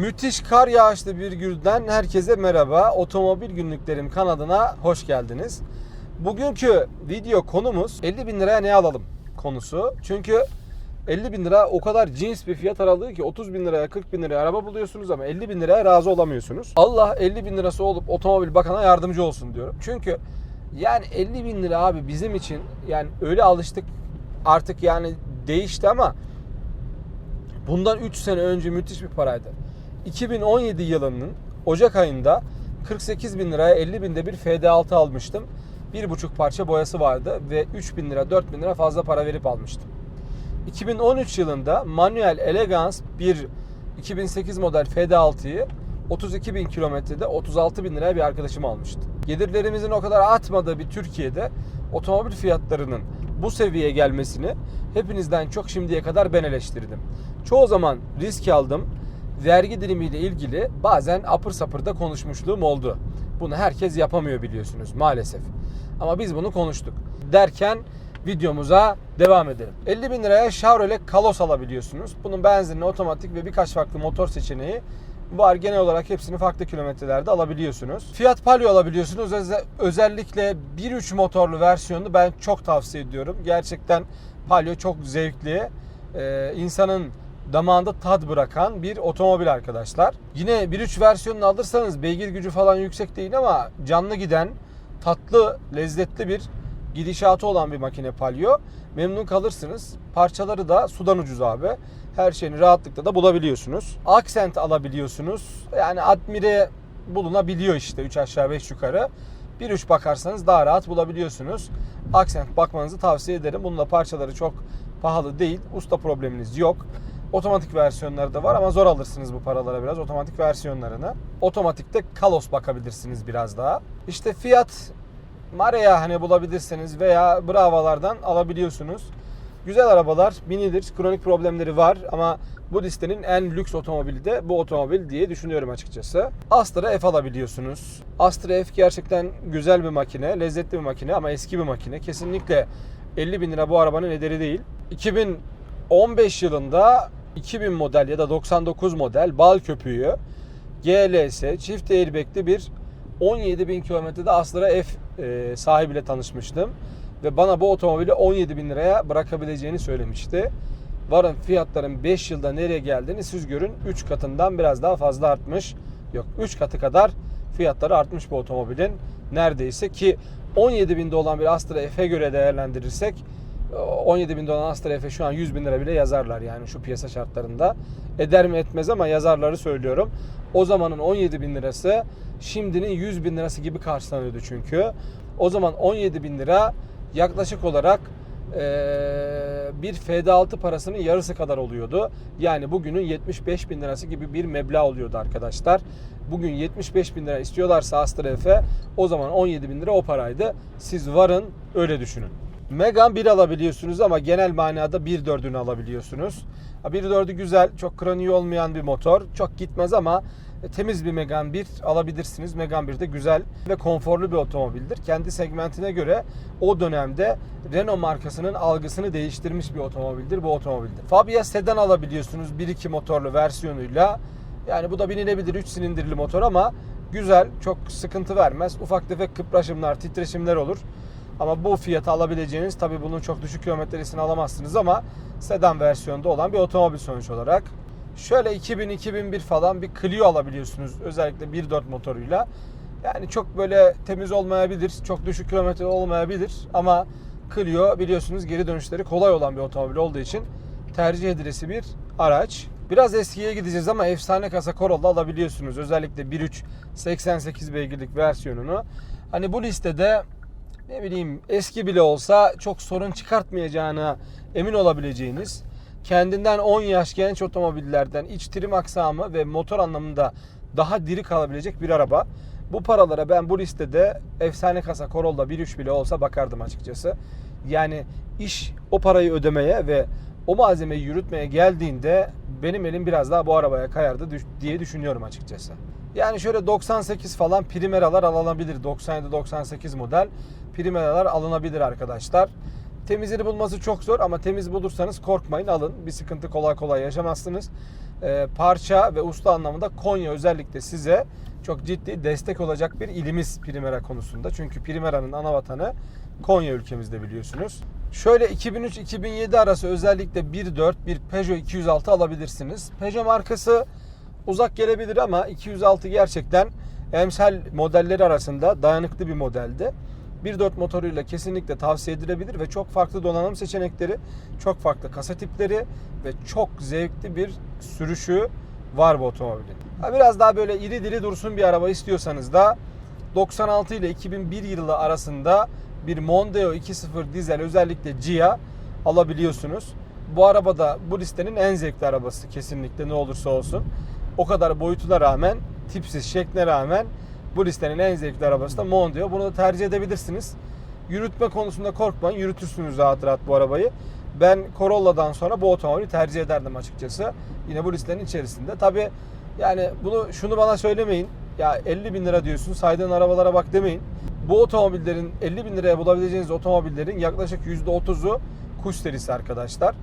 Müthiş kar yağışlı bir günden herkese merhaba. Otomobil günlüklerim kanadına hoş geldiniz. Bugünkü video konumuz 50 bin liraya ne alalım konusu. Çünkü 50 bin lira o kadar cins bir fiyat aralığı ki 30 bin liraya 40 bin liraya araba buluyorsunuz ama 50 bin liraya razı olamıyorsunuz. Allah 50 bin lirası olup otomobil bakana yardımcı olsun diyorum. Çünkü yani 50 bin lira abi bizim için yani öyle alıştık artık yani değişti ama bundan 3 sene önce müthiş bir paraydı. 2017 yılının Ocak ayında 48 bin liraya 50 binde bir FD6 almıştım. Bir buçuk parça boyası vardı ve 3 bin lira 4 bin lira fazla para verip almıştım. 2013 yılında manuel Elegance bir 2008 model FD6'yı 32 bin kilometrede 36 bin liraya bir arkadaşım almıştı. Gelirlerimizin o kadar artmadığı bir Türkiye'de otomobil fiyatlarının bu seviyeye gelmesini hepinizden çok şimdiye kadar ben eleştirdim. Çoğu zaman risk aldım. Vergi dilimiyle ilgili bazen apır sapır da konuşmuşluğum oldu. Bunu herkes yapamıyor biliyorsunuz maalesef. Ama biz bunu konuştuk. Derken videomuza devam edelim. 50 bin liraya Chevrolet Kalos alabiliyorsunuz. Bunun benzinli, otomatik ve birkaç farklı motor seçeneği var. Genel olarak hepsini farklı kilometrelerde alabiliyorsunuz. Fiat Palio alabiliyorsunuz. Öze- Özellikle 1.3 motorlu versiyonunu ben çok tavsiye ediyorum. Gerçekten Palio çok zevkli. Ee, insanın damağında tad bırakan bir otomobil arkadaşlar. Yine 1.3 versiyonunu alırsanız beygir gücü falan yüksek değil ama canlı giden, tatlı, lezzetli bir gidişatı olan bir makine Palio. Memnun kalırsınız. Parçaları da sudan ucuz abi. Her şeyini rahatlıkla da bulabiliyorsunuz. Accent alabiliyorsunuz. Yani Admire bulunabiliyor işte 3 aşağı 5 yukarı. 1.3 bakarsanız daha rahat bulabiliyorsunuz. Accent bakmanızı tavsiye ederim. Bunun da parçaları çok pahalı değil. Usta probleminiz yok. Otomatik versiyonları da var ama zor alırsınız bu paralara biraz otomatik versiyonlarını. Otomatikte Kalos bakabilirsiniz biraz daha. İşte fiyat Marea hani bulabilirsiniz veya Bravo'lardan alabiliyorsunuz. Güzel arabalar, minidir, kronik problemleri var ama bu listenin en lüks otomobili de bu otomobil diye düşünüyorum açıkçası. Astra F alabiliyorsunuz. Astra F gerçekten güzel bir makine, lezzetli bir makine ama eski bir makine. Kesinlikle 50 bin lira bu arabanın ederi değil. 2015 yılında 2000 model ya da 99 model bal köpüğü GLS çift airbag'li bir 17 bin kilometrede Astra F e, sahibiyle tanışmıştım. Ve bana bu otomobili 17 bin liraya bırakabileceğini söylemişti. Varın fiyatların 5 yılda nereye geldiğini siz görün. 3 katından biraz daha fazla artmış. Yok 3 katı kadar fiyatları artmış bu otomobilin. Neredeyse ki 17 binde olan bir Astra F'e göre değerlendirirsek 17 bin dolar Astra F'e şu an 100 bin lira bile yazarlar yani şu piyasa şartlarında. Eder mi etmez ama yazarları söylüyorum. O zamanın 17 bin lirası şimdinin 100 bin lirası gibi karşılanıyordu çünkü. O zaman 17 bin lira yaklaşık olarak eee, bir FD6 parasının yarısı kadar oluyordu. Yani bugünün 75 bin lirası gibi bir meblağ oluyordu arkadaşlar. Bugün 75 bin lira istiyorlarsa Astra F o zaman 17 bin lira o paraydı. Siz varın öyle düşünün. Megane 1 alabiliyorsunuz ama genel manada 1.4'ünü alabiliyorsunuz. 1.4'ü güzel, çok kroniği olmayan bir motor. Çok gitmez ama e, temiz bir Megane 1 alabilirsiniz. Megane 1 de güzel ve konforlu bir otomobildir. Kendi segmentine göre o dönemde Renault markasının algısını değiştirmiş bir otomobildir bu otomobildir. Fabia sedan alabiliyorsunuz 1.2 motorlu versiyonuyla. Yani bu da binilebilir 3 silindirli motor ama güzel, çok sıkıntı vermez. Ufak tefek kıpraşımlar, titreşimler olur. Ama bu fiyata alabileceğiniz tabii bunun çok düşük kilometresini alamazsınız ama sedan versiyonda olan bir otomobil sonuç olarak. Şöyle 2000-2001 falan bir Clio alabiliyorsunuz özellikle 1.4 motoruyla. Yani çok böyle temiz olmayabilir, çok düşük kilometre olmayabilir ama Clio biliyorsunuz geri dönüşleri kolay olan bir otomobil olduğu için tercih edilesi bir araç. Biraz eskiye gideceğiz ama efsane kasa Corolla alabiliyorsunuz. Özellikle 1.3 88 beygirlik versiyonunu. Hani bu listede ne bileyim eski bile olsa çok sorun çıkartmayacağına emin olabileceğiniz kendinden 10 yaş genç otomobillerden iç trim aksamı ve motor anlamında daha diri kalabilecek bir araba. Bu paralara ben bu listede efsane kasa Corolla 1.3 bile olsa bakardım açıkçası. Yani iş o parayı ödemeye ve o malzemeyi yürütmeye geldiğinde benim elim biraz daha bu arabaya kayardı diye düşünüyorum açıkçası. Yani şöyle 98 falan Primera'lar alınabilir. 97-98 model Primera'lar alınabilir arkadaşlar. Temizini bulması çok zor ama temiz bulursanız korkmayın alın. Bir sıkıntı kolay kolay yaşamazsınız. e, parça ve usta anlamında Konya özellikle size çok ciddi destek olacak bir ilimiz Primera konusunda. Çünkü Primera'nın ana vatanı Konya ülkemizde biliyorsunuz. Şöyle 2003-2007 arası özellikle 1.4 bir Peugeot 206 alabilirsiniz. Peugeot markası uzak gelebilir ama 206 gerçekten emsal modelleri arasında dayanıklı bir modeldi. 1.4 motoruyla kesinlikle tavsiye edilebilir ve çok farklı donanım seçenekleri, çok farklı kasa tipleri ve çok zevkli bir sürüşü var bu otomobilin. Biraz daha böyle iri diri dursun bir araba istiyorsanız da 96 ile 2001 yılı arasında bir Mondeo 2.0 dizel özellikle Gia alabiliyorsunuz. Bu araba da bu listenin en zevkli arabası kesinlikle ne olursa olsun. O kadar boyutuna rağmen, tipsiz şekline rağmen bu listenin en zevkli arabası da Mondeo. Bunu da tercih edebilirsiniz. Yürütme konusunda korkmayın. Yürütürsünüz rahat rahat bu arabayı. Ben Corolla'dan sonra bu otomobili tercih ederdim açıkçası. Yine bu listenin içerisinde. Tabi yani bunu şunu bana söylemeyin. Ya 50 bin lira diyorsun saydığın arabalara bak demeyin. Bu otomobillerin 50 bin liraya bulabileceğiniz otomobillerin yaklaşık %30'u kuş serisi arkadaşlar.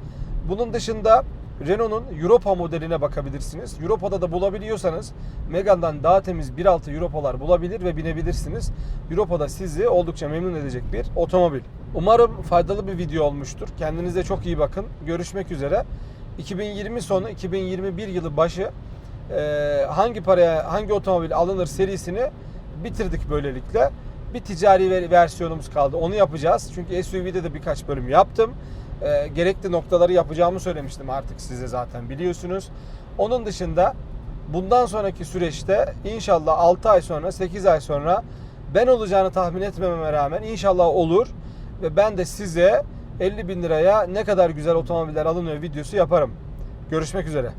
Bunun dışında Renault'un Europa modeline bakabilirsiniz. Europa'da da bulabiliyorsanız Megane'dan daha temiz 1.6 Europa'lar bulabilir ve binebilirsiniz. Europa'da sizi oldukça memnun edecek bir otomobil. Umarım faydalı bir video olmuştur. Kendinize çok iyi bakın. Görüşmek üzere. 2020 sonu 2021 yılı başı e, hangi paraya hangi otomobil alınır serisini bitirdik böylelikle. Bir ticari ver- versiyonumuz kaldı. Onu yapacağız. Çünkü SUV'de de birkaç bölüm yaptım. E, gerekli noktaları yapacağımı söylemiştim artık size zaten biliyorsunuz. Onun dışında bundan sonraki süreçte inşallah 6 ay sonra 8 ay sonra ben olacağını tahmin etmememe rağmen inşallah olur ve ben de size 50 bin liraya ne kadar güzel otomobiller alınıyor videosu yaparım. Görüşmek üzere.